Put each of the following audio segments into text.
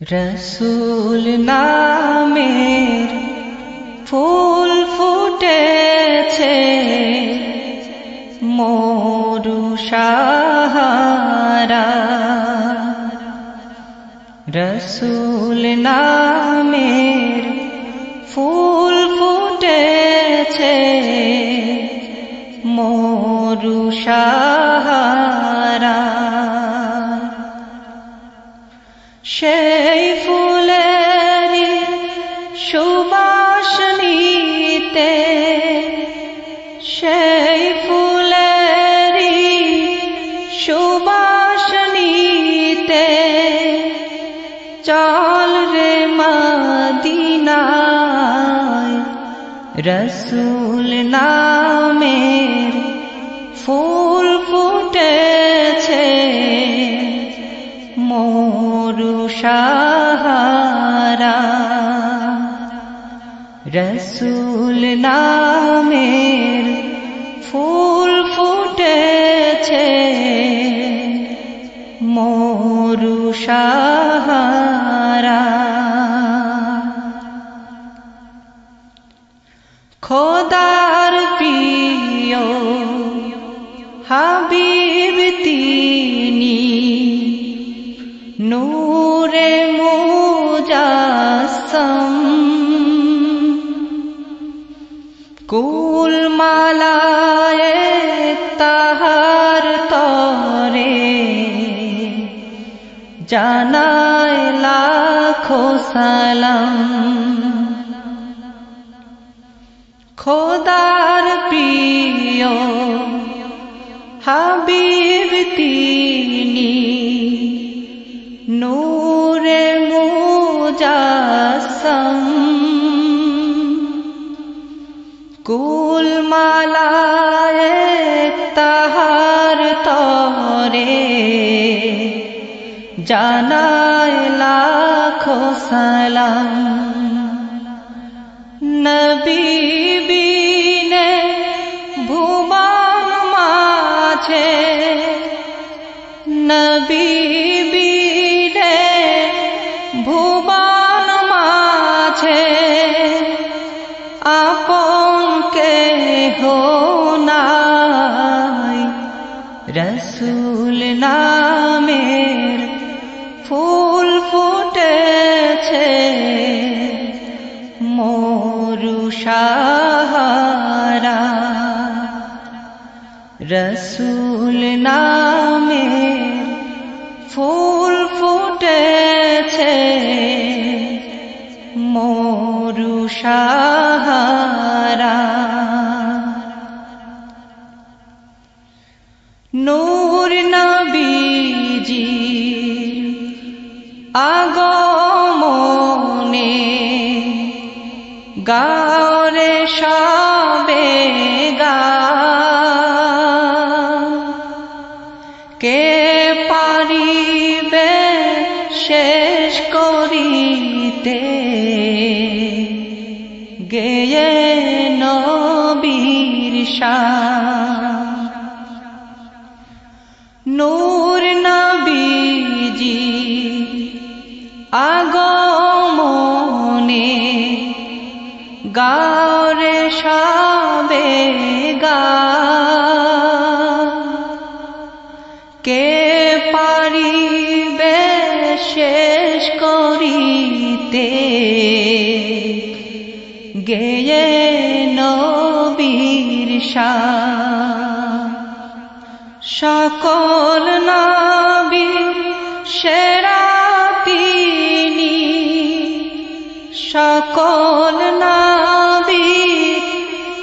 রসুল নামের ফুল ফুটেছে মোরু সাহারা। রসুল নামের ফুল ফুটেছে মোরু সাহারা। সুবাস নিতে সেই ফুলেরই সুবাস নিতে চল রে মদিনায় রসুল নামের ফুল রসুল নামের ফুল ফুটেছে। মোরু সাহারা। খোদার প্রিয় হাবিব তিনি নূরে মুজাসম কুল মালায় তাহার তরে জানায় লাখো সালাম। খোদার প্রিয় হাবিব তিনি কুল মালায় তাহার তরে জানায় লাখো সালাম। নবী বিনে ভুবন মাঝে নবী রসুল নামের ফুল ফুটেছে। মোরু সাহারা রসুল নামের ফুল ফুটেছে। মোরু আগমনে গাওরে সবে গা। কে পারিবে শেষ করিতে? গেয়ে নবীর শান। আগমনে গাওরে সবে গা। কে পারিবে শেষ করিতে? গেয়ে নবীর সকল নবীর সেরা সকল নবীর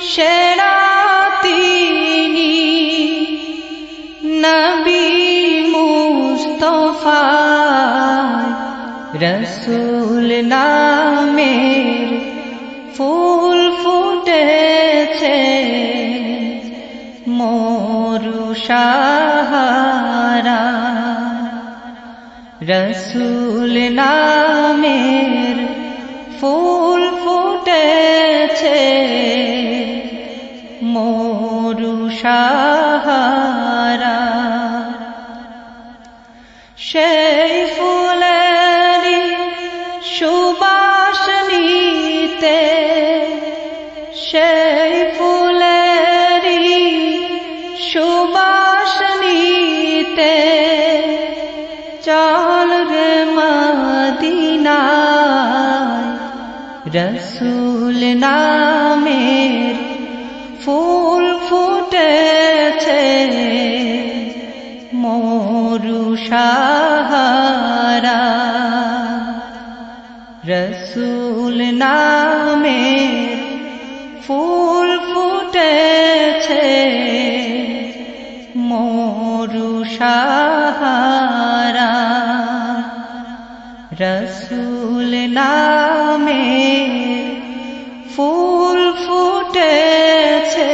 সেরা তিনি। নবী মুস্তফা রসুল নামের ফুল ফুটেছে। মোরু সাহারা রসুল নামের ফুল ফুটেছে মরুষাহারা সেই ফুলেরি সুবাস নিতে সেই রসুল নামের ফুল ফুটেছে মরু সাহারা। রসুল নামের ফুল ফুটেছে মরু ফুটেছে।